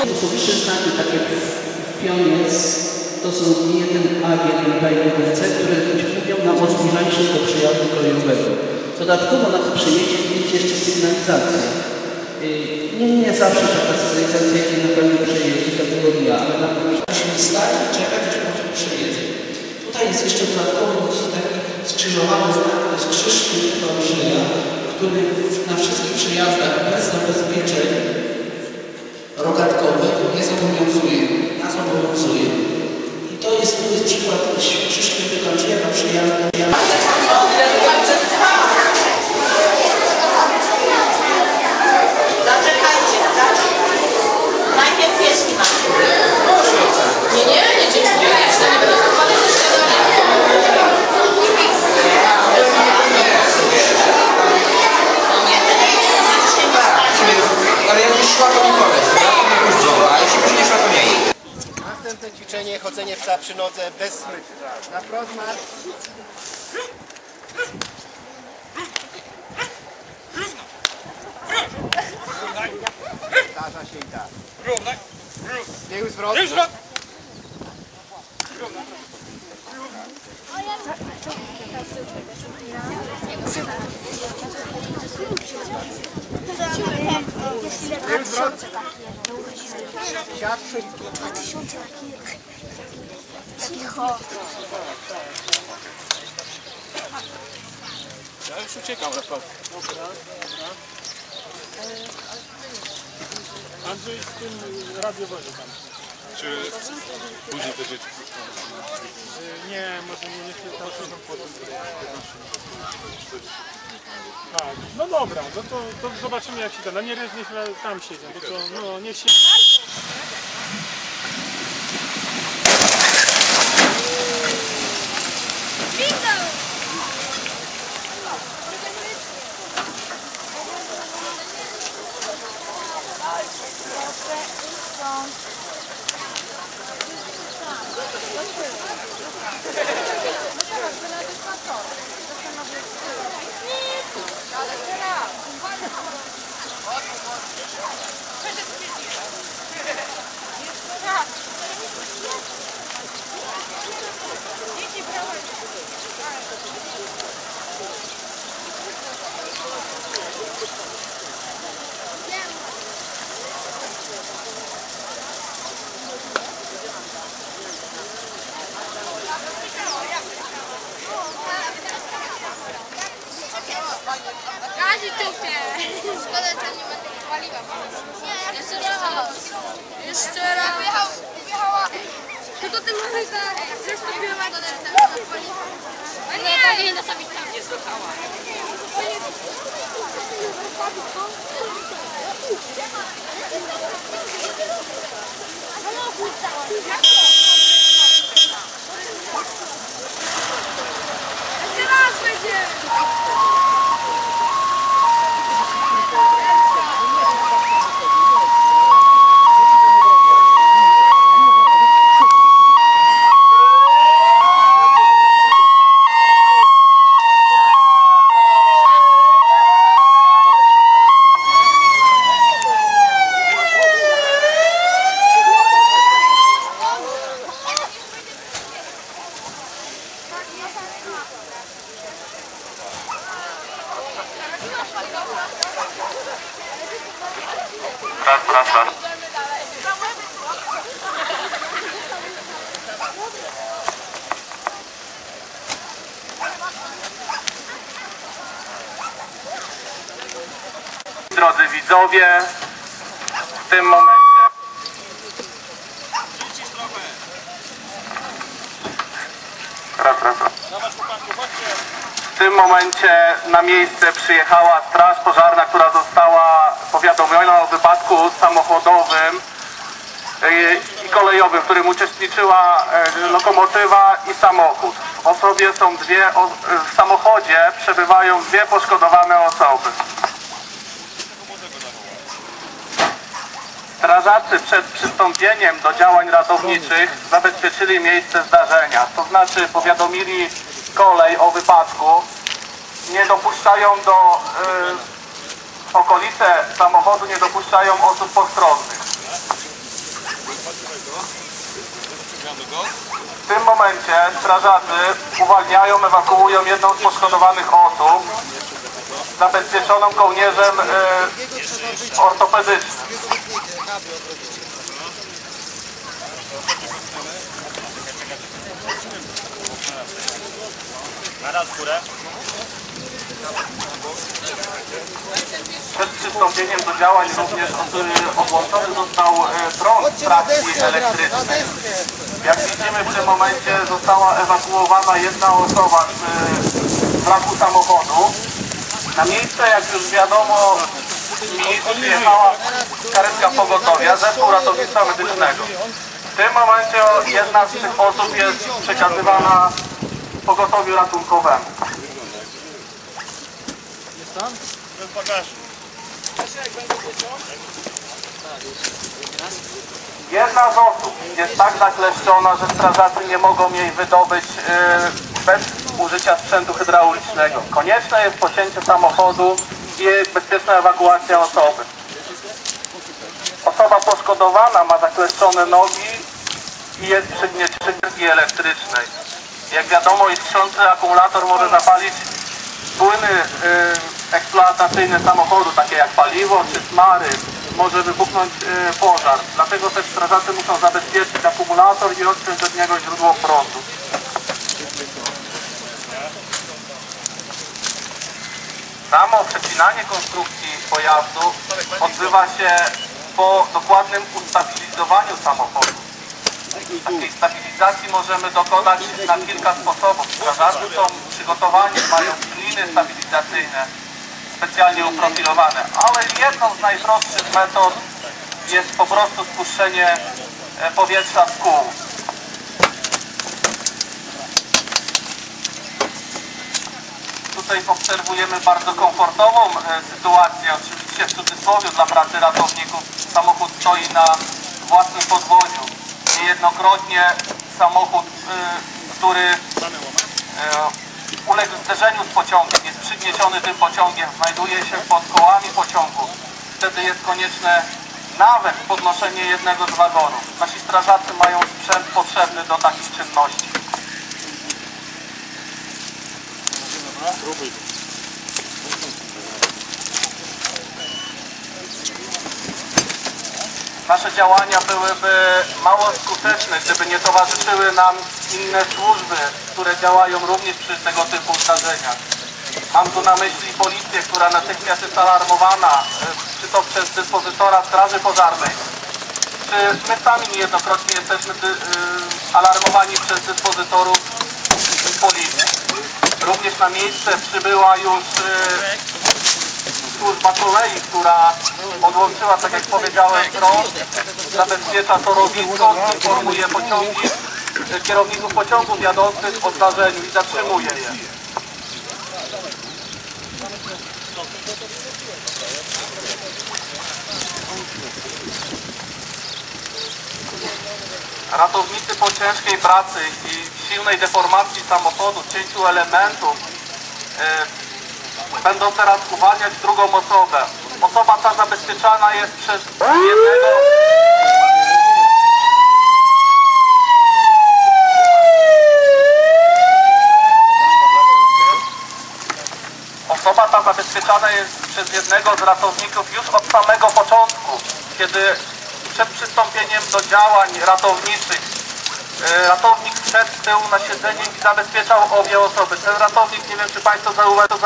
Powyższe znaki, takie pioniec, to są jeden A, jeden B, jeden C, które mówią nam o zbliżaniu się do przejazdu kolejowego. Dodatkowo na tym przejeździe widzicie jeszcze sygnalizację. Nie, nie zawsze taka sygnalizacja jest na pewnym przejeździe kategoria, ale na pewno stać i czekać, aż potem przejedzie. Tutaj jest jeszcze dodatkowo taki skrzyżowany znak, to jest krzyż który na wszystkich przejazdach bez zabezpieczeń rogatkowych nie zobowiązuje, nas obowiązuje. I to jest, to jest przykład świętego Micieja na. Zaczekajcie, zaczekajcie. Najpierw pieski na Nie, nie, nie dziękuję. Jeszcze nie będę zakładać ze śniadania. Ale jak już szła, to mi powiedz. Ja to mnie już dzwonię, a jeśli już nie szła, to nie idź. Następne ćwiczenie, chodzenie psa przy nodze bez smyczy. Na wprost marsz. Zdarza się i tak. Tył zwrot. Tył zwrot. Siad szybko. Ja już uciekam Rafał. Andrzej z tym radiowozie tam. Czy później te dzieci Nie, może nie, nie chcę tam są potem. Tak, no dobra, no to, to zobaczymy jak się da. No nie niech tam siedzą, bo to no niech się... Gazi Jeszcze raz. Wyjechał, wyjechała. Tylko ty możesz tak zastąpiła do paliwa. A nie, powinna sobie tam nie słuchała. Jeszcze Raz, raz, raz. Drodzy widzowie, w tym momencie Raz, raz, raz. W tym momencie na miejsce przyjechała straż pożarna, która została powiadomiona o wypadku samochodowym yy, i kolejowym, w którym uczestniczyła yy, lokomotywa i samochód. W osobie są dwie, o- w samochodzie przebywają dwie poszkodowane osoby. Strażacy przed przystąpieniem do działań ratowniczych zabezpieczyli miejsce zdarzenia, to znaczy powiadomili kolej o wypadku, nie dopuszczają do y, okolice samochodu, nie dopuszczają osób postronnych. W tym momencie strażacy uwalniają, ewakuują jedną z poszkodowanych osób zabezpieczoną kołnierzem y, ortopedycznym. Przed przystąpieniem do działań również od- odłączony został e, prąd trakcji elektrycznej. Jak widzimy w tym momencie została ewakuowana jedna osoba z e, braku samochodu. Na miejsce, jak już wiadomo, przyjechała karetka pogotowia, zespół ratownictwa medycznego. W tym momencie jedna z tych osób jest przekazywana pogotowiu ratunkowemu. Jedna z osób jest tak zakleszczona, że strażacy nie mogą jej wydobyć yy, bez użycia sprzętu hydraulicznego. Konieczne jest pocięcie samochodu i bezpieczna ewakuacja osoby. Osoba poszkodowana ma zakleszczone nogi i jest przy przy energii elektrycznej. Jak wiadomo, iskrzący akumulator może zapalić płyny y, eksploatacyjne samochodu, takie jak paliwo czy smary, może wybuchnąć y, pożar. Dlatego też strażacy muszą zabezpieczyć akumulator i odciąć od niego źródło prądu. Samo przecinanie konstrukcji pojazdu odbywa się po dokładnym ustabilizowaniu samochodu. Takiej stabilizacji możemy dokonać na kilka sposobów. Strażacy są przygotowani, mają kliny stabilizacyjne specjalnie uprofilowane, ale jedną z najprostszych metod jest po prostu spuszczenie e, powietrza z kół. Tutaj obserwujemy bardzo komfortową e, sytuację, oczywiście w cudzysłowie dla pracy ratowników. Samochód stoi na własnym podwoziu. Niejednokrotnie samochód, y, który y, uległ zderzeniu z pociągiem, jest przygnieciony tym pociągiem, znajduje się pod kołami pociągu. Wtedy jest konieczne nawet podnoszenie jednego z wagonów. Nasi strażacy mają sprzęt potrzebny do takich czynności. Nasze działania byłyby mało skuteczne, gdyby nie towarzyszyły nam inne służby, które działają również przy tego typu zdarzeniach. Mam tu na myśli policję, która natychmiast jest alarmowana, e, czy to przez dyspozytora Straży Pożarnej, czy my sami niejednokrotnie jesteśmy y, alarmowani przez dyspozytorów policji. Również na miejsce przybyła już y, służba kolei, która odłączyła, tak jak powiedziałem, prąd, zabezpiecza torowisko, informuje pociągi, kierowników pociągów jadących o zdarzeniu i zatrzymuje je. Ratownicy po ciężkiej pracy i silnej deformacji samochodu, cięciu elementów e, będą teraz uwalniać drugą osobę. Osoba ta zabezpieczana jest przez jednego... Osoba ta zabezpieczana jest przez jednego z ratowników już od samego początku, kiedy przed przystąpieniem do działań ratowniczych e, ratownik wszedł z tyłu na siedzenie i zabezpieczał obie osoby. Ten ratownik, nie wiem czy Państwo zauważyli,